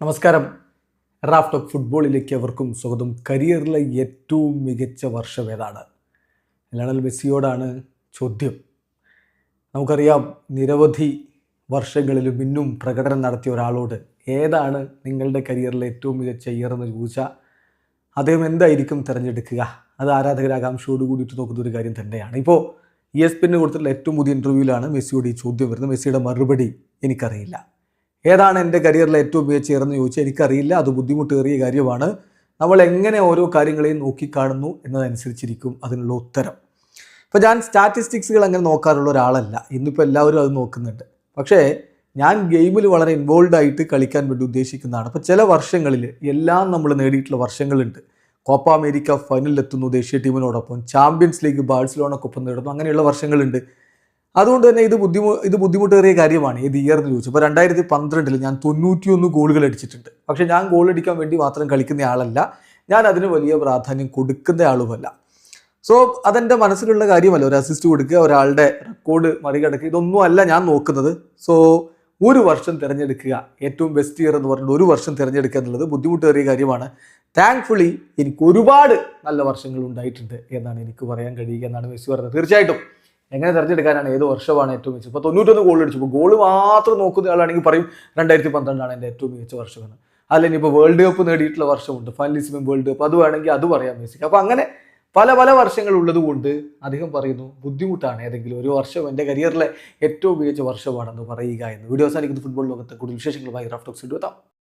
നമസ്കാരം. Raf talk ഫുട്ബോളിലേക്ക് അവർക്കും സ്വാഗതം. കരിയറിലെ ഏറ്റവും മികച്ച വർഷം ഏതാണ്? ലണൽ മെസ്സിയോടാണ് ചോദ്യം. നമുക്കറിയാം നിരവധി വർഷങ്ങളിലും ഇന്നും പ്രകടനം നടത്തിയ ഒരാളോട് ഏതാണ് നിങ്ങളുടെ കരിയറിലെ ഏറ്റവും മികച്ച ഇയർ എന്ന് ചോദിച്ചാൽ അദ്ദേഹം എന്തായിരിക്കും തിരഞ്ഞെടുക്കുക? അത് ആരാധകരാകാംക്ഷയോട് കൂടിയിട്ട് നോക്കുന്ന ഒരു കാര്യം തന്നെയാണ്. ഇപ്പോൾ ഇ എസ് പിന്നെ കൊടുത്തിട്ടുള്ള ഏറ്റവും പുതിയ ഇന്റർവ്യൂവിലാണ് മെസ്സിയോട് ഈ ചോദ്യം വരുന്നത്. മെസ്സിയുടെ മറുപടി എനിക്കറിയില്ല. ഏതാണ് എന്റെ കരിയറിൽ ഏറ്റവും മികച്ച എന്ന് ചോദിച്ചാൽ എനിക്കറിയില്ല. അത് ബുദ്ധിമുട്ടേറിയ കാര്യമാണ്. നമ്മൾ എങ്ങനെ ഓരോ കാര്യങ്ങളെയും നോക്കിക്കാണുന്നു എന്നതനുസരിച്ചിരിക്കും അതിനുള്ള ഉത്തരം. ഇപ്പോൾ ഞാൻ സ്റ്റാറ്റിസ്റ്റിക്സുകൾ അങ്ങനെ നോക്കാറുള്ള ഒരാളല്ല. ഇന്നിപ്പോൾ എല്ലാവരും അത് നോക്കുന്നുണ്ട്. പക്ഷേ ഞാൻ ഗെയിമിൽ വളരെ ഇൻവോൾവ് ആയിട്ട് കളിക്കാൻ വേണ്ടി ഉദ്ദേശിക്കുന്നതാണ്. അപ്പോൾ ചില വർഷങ്ങളിൽ എല്ലാം നമ്മൾ നേടിയിട്ടുള്ള വർഷങ്ങളുണ്ട്. കോപ്പ അമേരിക്ക ഫൈനലിലെത്തുന്നു ദേശീയ ടീമിനോടൊപ്പം. ചാമ്പ്യൻസ് ലീഗ് ബാഴ്സലോണക്കൊപ്പം നേടുന്നു. അങ്ങനെയുള്ള വർഷങ്ങളുണ്ട്. അതുകൊണ്ട് തന്നെ ഇത് ബുദ്ധിമു ഇത് ബുദ്ധിമുട്ടേറിയ കാര്യമാണ് ഏത് ഇയർ എന്ന് ചോദിച്ചു. ഇപ്പോൾ രണ്ടായിരത്തി പന്ത്രണ്ടിൽ ഞാൻ തൊണ്ണൂറ്റിയൊന്ന് ഗോളുകൾ അടിച്ചിട്ടുണ്ട്. പക്ഷേ ഞാൻ ഗോൾ അടിക്കാൻ വേണ്ടി മാത്രം കളിക്കുന്ന ആളല്ല. ഞാൻ അതിന് വലിയ പ്രാധാന്യം കൊടുക്കുന്ന ആളുമല്ല. സോ അതെന്റെ മനസ്സിലുള്ള കാര്യമല്ല. ഒരു അസിസ്റ്റ് കൊടുക്കുക ഒരാളുടെ റെക്കോർഡ് മറികടക്കുക ഇതൊന്നും അല്ല ഞാൻ നോക്കുന്നത്. സോ ഒരു വർഷം തിരഞ്ഞെടുക്കുക ഏറ്റവും ബെസ്റ്റ് ഇയർ എന്ന് പറഞ്ഞിട്ട് ഒരു വർഷം തിരഞ്ഞെടുക്കുക എന്നുള്ളത് ബുദ്ധിമുട്ടേറിയ കാര്യമാണ്. താങ്ക്ഫുള്ളി എനിക്ക് ഒരുപാട് നല്ല വർഷങ്ങൾ ഉണ്ടായിട്ടുണ്ട് എന്നാണ് എനിക്ക് പറയാൻ കഴിയുക എന്നാണ് മെസ്സി പറഞ്ഞത്. തീർച്ചയായിട്ടും. എങ്ങനെ തിരഞ്ഞെടുക്കാനാണ് ഏത് വർഷമാണ് ഏറ്റവും മികച്ചത്? ഇപ്പോൾ തൊണ്ണൂറ്റൊന്ന് ഗോൾ അടിച്ചു ഗോൾ മാത്രം നോക്കുന്ന ആളാണെങ്കിൽ പറയും രണ്ടായിരത്തി പന്ത്രണ്ടാണ് എന്റെ ഏറ്റവും മികച്ച വർഷമെന്ന്. അല്ലെങ്കിൽ ഇപ്പോൾ വേൾഡ് കപ്പ് നേടിയിട്ടുള്ള വർഷമുണ്ട്. ഫൈനലിസ്മം വേൾഡ് കപ്പ് അത് വേണമെങ്കിൽ അത് പറയാം മെസ്സിക്ക്. അപ്പോൾ അങ്ങനെ പല പല വർഷങ്ങൾ ഉള്ളത് കൊണ്ട് അധികം പറയുന്നു ബുദ്ധിമുട്ടാണ് ഏതെങ്കിലും ഒരു വർഷം എന്റെ കരിയറിലെ ഏറ്റവും മികച്ച വർഷമാണെന്ന് പറയുക എന്ന്. വീഡിയോ അവസാനിക്കുന്ന. ഫുട്ബോൾ ലോകത്തെ കൂടുതൽ വിശേഷങ്ങളുമായി റാഫ്റ്റോക്സ് ഇടുവെത്താം